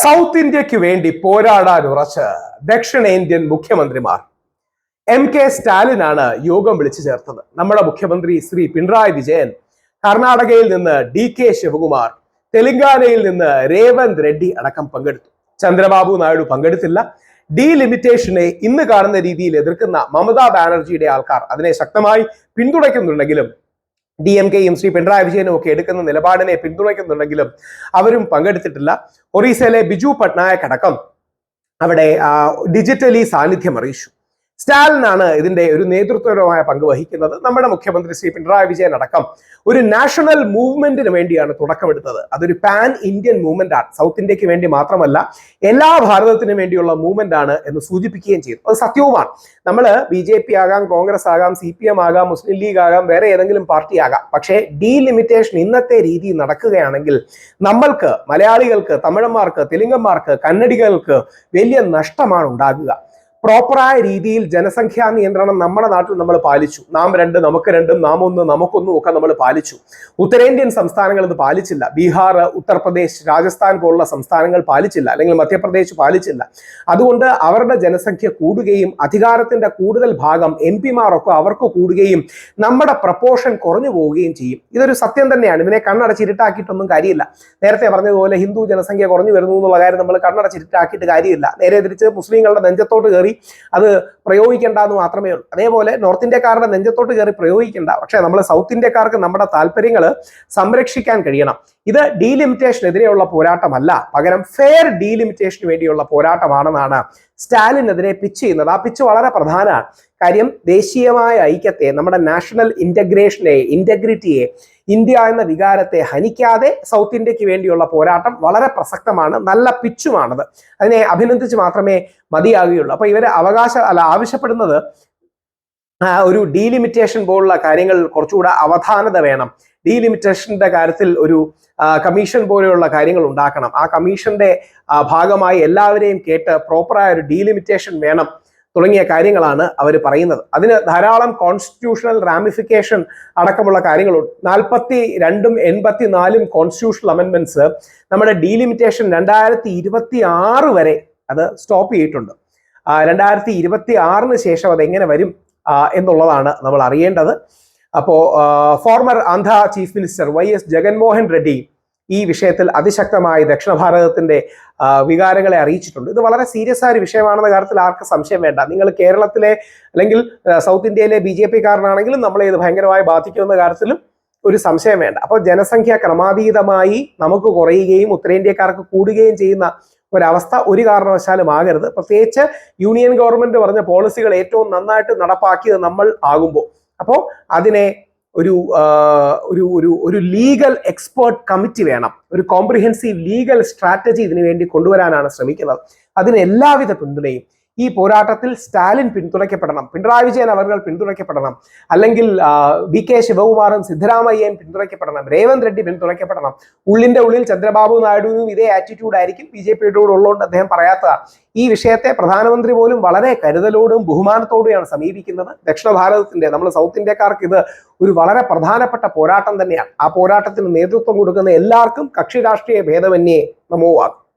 South ഇന്ത്യയ്ക്ക് വേണ്ടി പോരാടാൻ ഉറച്ച് ദക്ഷിണേന്ത്യൻ മുഖ്യമന്ത്രിമാർ. എം കെ സ്റ്റാലിനാണ് യോഗം വിളിച്ചു ചേർത്തത്. നമ്മുടെ മുഖ്യമന്ത്രി ശ്രീ പിണറായി വിജയൻ കർണാടകയിൽ നിന്ന് ഡി കെ ശിവകുമാർ തെലങ്കാനയിൽ നിന്ന് രേവന്ത് റെഡ്ഡി അടക്കം പങ്കെടുത്തു. ചന്ദ്രബാബു നായിഡു പങ്കെടുത്തില്ല. ഡീലിമിറ്റേഷനെ ഇന്ന് കാണുന്ന രീതിയിൽ എതിർക്കുന്ന മമതാ ബാനർജിയുടെ ആൾക്കാർ അതിനെ ശക്തമായി പിന്തുണയ്ക്കുന്നുണ്ടെങ്കിലും ഡി എം കെയും ശ്രീ പിണറായി വിജയനും ഒക്കെ എടുക്കുന്ന നിലപാടിനെ പിന്തുണയ്ക്കുന്നുണ്ടെങ്കിലും അവരും പങ്കെടുത്തിട്ടില്ല. ഒറീസയിലെ ബിജു പട്നായക് അടക്കം അവിടെ ഡിജിറ്റലി സാന്നിധ്യം അറിയിച്ചു. സ്റ്റാലിനാണ് ഇതിന്റെ ഒരു നേതൃത്വപരമായ പങ്ക് വഹിക്കുന്നത്. നമ്മുടെ മുഖ്യമന്ത്രി ശ്രീ പിണറായി വിജയൻ അടക്കം ഒരു നാഷണൽ മൂവ്മെന്റിന് വേണ്ടിയാണ് തുടക്കമെടുത്തത്. അതൊരു പാൻ ഇന്ത്യൻ മൂവ്മെന്റ് ആണ്. സൗത്ത് ഇന്ത്യയ്ക്ക് വേണ്ടി മാത്രമല്ല എല്ലാ ഭാരതത്തിനും വേണ്ടിയുള്ള മൂവ്മെന്റ് ആണ് എന്ന് സൂചിപ്പിക്കുകയും ചെയ്തു. അത് സത്യവുമാണ്. നമ്മൾ ബി ജെ പി ആകാം കോൺഗ്രസ് ആകാം സി പി എം ആകാം മുസ്ലിം ലീഗ് ആകാം വേറെ ഏതെങ്കിലും പാർട്ടി ആകാം. പക്ഷേ ഡീലിമിറ്റേഷൻ ഇന്നത്തെ രീതി നടക്കുകയാണെങ്കിൽ നമ്മൾക്ക് മലയാളികൾക്ക് തമിഴന്മാർക്ക് തെലുങ്കന്മാർക്ക് കന്നഡികൾക്ക് വലിയ നഷ്ടമാണ് ഉണ്ടാകുക. പ്രോപ്പറായ രീതിയിൽ ജനസംഖ്യാ നിയന്ത്രണം നമ്മുടെ നാട്ടിൽ നമ്മൾ പാലിച്ചു. നാം രണ്ട് നമുക്ക് രണ്ടും നാം ഒന്ന് നമുക്കൊന്നും ഒക്കെ നമ്മൾ പാലിച്ചു. ഉത്തരേന്ത്യൻ സംസ്ഥാനങ്ങൾ ഇത് പാലിച്ചില്ല. ബീഹാർ ഉത്തർപ്രദേശ് രാജസ്ഥാൻ പോലുള്ള സംസ്ഥാനങ്ങൾ പാലിച്ചില്ല. അല്ലെങ്കിൽ മധ്യപ്രദേശ് പാലിച്ചില്ല. അതുകൊണ്ട് അവരുടെ ജനസംഖ്യ കൂടുകയും അധികാരത്തിന്റെ കൂടുതൽ ഭാഗം എം പിമാരൊക്കെ അവർക്ക് കൂടുകയും നമ്മുടെ പ്രപ്പോർഷൻ കുറഞ്ഞു പോവുകയും ചെയ്യും. ഇതൊരു സത്യം തന്നെയാണ്. ഇതിനെ കണ്ണടച്ചിരുട്ടാക്കിയിട്ടൊന്നും കാര്യമില്ല. നേരത്തെ പറഞ്ഞതുപോലെ ഹിന്ദു ജനസംഖ്യ കുറഞ്ഞു വരുന്നു എന്നുള്ള കാര്യം നമ്മൾ കണ്ണടച്ചിരുട്ടാക്കിയിട്ട് കാര്യമില്ല. നേരെ തിരിച്ച് മുസ്ലിങ്ങളുടെ നെഞ്ചത്തോട്ട് കയറി അത് പ്രയോഗിക്കേണ്ട എന്ന് മാത്രമേ ഉള്ളൂ. അതേപോലെ നോർത്ത് ഇന്ത്യക്കാരുടെ നെഞ്ചത്തോട്ട് കയറി പ്രയോഗിക്കേണ്ട. പക്ഷേ നമ്മൾ സൗത്ത് ഇന്ത്യക്കാർക്ക് നമ്മുടെ താല്പര്യങ്ങൾ സംരക്ഷിക്കാൻ കഴിയണം. ഇത് ഡീലിമിറ്റേഷനെതിരെയുള്ള പോരാട്ടമല്ല. പകരം ഫെയർ ഡീലിമിറ്റേഷന് വേണ്ടിയുള്ള പോരാട്ടമാണെന്നാണ് സ്റ്റാലിനെതിരെ പിച്ച് ചെയ്യുന്നത്. ആ പിച്ച് വളരെ പ്രധാനമാണ്. കാര്യം ദേശീയമായ ഐക്യത്തെ നമ്മുടെ നാഷണൽ ഇന്റഗ്രേഷനെ ഇന്റഗ്രിറ്റിയെ ഇന്ത്യ എന്ന വികാരത്തെ ഹനിക്കാതെ സൗത്ത് ഇന്ത്യയ്ക്ക് വേണ്ടിയുള്ള പോരാട്ടം വളരെ പ്രസക്തമാണ് നല്ല പിച്ചുമാണത്. അതിനെ അഭിനന്ദിച്ച് മാത്രമേ മതിയാകുകയുള്ളൂ. അപ്പൊ ഇവർ അവകാശ അല്ല ആവശ്യപ്പെടുന്നത് ഒരു ഡീലിമിറ്റേഷൻ പോലുള്ള കാര്യങ്ങൾ കുറച്ചുകൂടെ അവധാനത വേണം. ഡീലിമിറ്റേഷന്റെ കാര്യത്തിൽ ഒരു കമ്മീഷൻ പോലെയുള്ള കാര്യങ്ങൾ ഉണ്ടാക്കണം. ആ കമ്മീഷന്റെ ഭാഗമായി എല്ലാവരെയും കേട്ട് പ്രോപ്പറായ ഒരു ഡീലിമിറ്റേഷൻ വേണം. തുടങ്ങിയ കാര്യങ്ങളാണ് അവർ പറയുന്നത്. അതിന് ധാരാളം കോൺസ്റ്റിറ്റ്യൂഷണൽ റാമിഫിക്കേഷൻ അടക്കമുള്ള കാര്യങ്ങളുണ്ട്. നാൽപ്പത്തി രണ്ടും എൺപത്തി നാലും കോൺസ്റ്റിറ്റ്യൂഷണൽ അമെൻമെന്റ്സ് നമ്മുടെ ഡീലിമിറ്റേഷൻ രണ്ടായിരത്തി ഇരുപത്തി ആറ് വരെ അത് സ്റ്റോപ്പ് ചെയ്തിട്ടുണ്ട്. രണ്ടായിരത്തി ഇരുപത്തി ആറിന് ശേഷം അത് എങ്ങനെ വരും എന്നുള്ളതാണ് നമ്മൾ അറിയേണ്ടത്. അപ്പോൾ former Andhra chief minister Y S Jaganmohan Reddy ഈ വിഷയത്തിൽ അതിശക്തമായി ദക്ഷിണ ഭാരതത്തിന്റെ വികാരങ്ങളെ അറിയിച്ചിട്ടുണ്ട്. ഇത് വളരെ സീരിയസ് ആയ ഒരു വിഷയമാണെന്ന കാര്യത്തിൽ ആർക്ക് സംശയം വേണ്ട. നിങ്ങൾ കേരളത്തിലെ അല്ലെങ്കിൽ സൗത്ത് ഇന്ത്യയിലെ ബി ജെ പി കാരനാണെങ്കിലും നമ്മളെ ഇത് ഭയങ്കരമായി ബാധിക്കുമെന്ന കാര്യത്തിലും ഒരു സംശയം വേണ്ട. അപ്പോൾ ജനസംഖ്യ ക്രമാതീതമായി നമുക്ക് കുറയുകയും ഉത്തരേന്ത്യക്കാർക്ക് കൂടുകയും ചെയ്യുന്ന ഒരവസ്ഥ ഒരു കാരണവശാലും ആകരുത്. പ്രത്യേകിച്ച് യൂണിയൻ ഗവൺമെന്റ് പറഞ്ഞ പോളിസികൾ ഏറ്റവും നന്നായിട്ട് നടപ്പാക്കിയത് നമ്മൾ ആകുമ്പോൾ. അപ്പോൾ അതിനെ ഒരു ഒരു ഒരു ഒരു ലീഗൽ എക്സ്പേർട്ട് കമ്മിറ്റി വേണം. ഒരു കോംപ്രിഹെൻസീവ് ലീഗൽ സ്ട്രാറ്റജി ഇതിനു വേണ്ടി കൊണ്ടുവരാനാണ് ശ്രമിക്കുന്നത്. അതിന് എല്ലാവിധ പിന്തുണയും ഈ പോരാട്ടത്തിൽ സ്റ്റാലിൻ പിന്തുണയ്ക്കപ്പെടണം. പിണറായി വിജയൻ അവർ പിന്തുണയ്ക്കപ്പെടണം. അല്ലെങ്കിൽ വി കെ ശിവകുമാറും സിദ്ധരാമയ്യയും പിന്തുണയ്ക്കപ്പെടണം. രേവന്ത് റെഡ്ഡി പിന്തുണയ്ക്കപ്പെടണം. ഉള്ളിന്റെ ഉള്ളിൽ ചന്ദ്രബാബു നായിഡുവിനും ഇതേ ആറ്റിറ്റ്യൂഡ് ആയിരിക്കും ബി ജെ പിയുടെ കൂടെ ഉള്ളതുകൊണ്ട് അദ്ദേഹം പറയാത്തതാണ് ഈ വിഷയത്തെ പ്രധാനമന്ത്രി പോലും വളരെ കരുതലോടും ബഹുമാനത്തോടെയാണ് സമീപിക്കുന്നത്. ദക്ഷിണ ഭാരതത്തിന്റെ നമ്മൾ സൗത്ത് ഇന്ത്യക്കാർക്ക് ഇത് ഒരു വളരെ പ്രധാനപ്പെട്ട പോരാട്ടം തന്നെയാണ്. ആ പോരാട്ടത്തിന് നേതൃത്വം കൊടുക്കുന്ന എല്ലാവർക്കും കക്ഷി രാഷ്ട്രീയ ഭേദമന്യേ നമോവാകും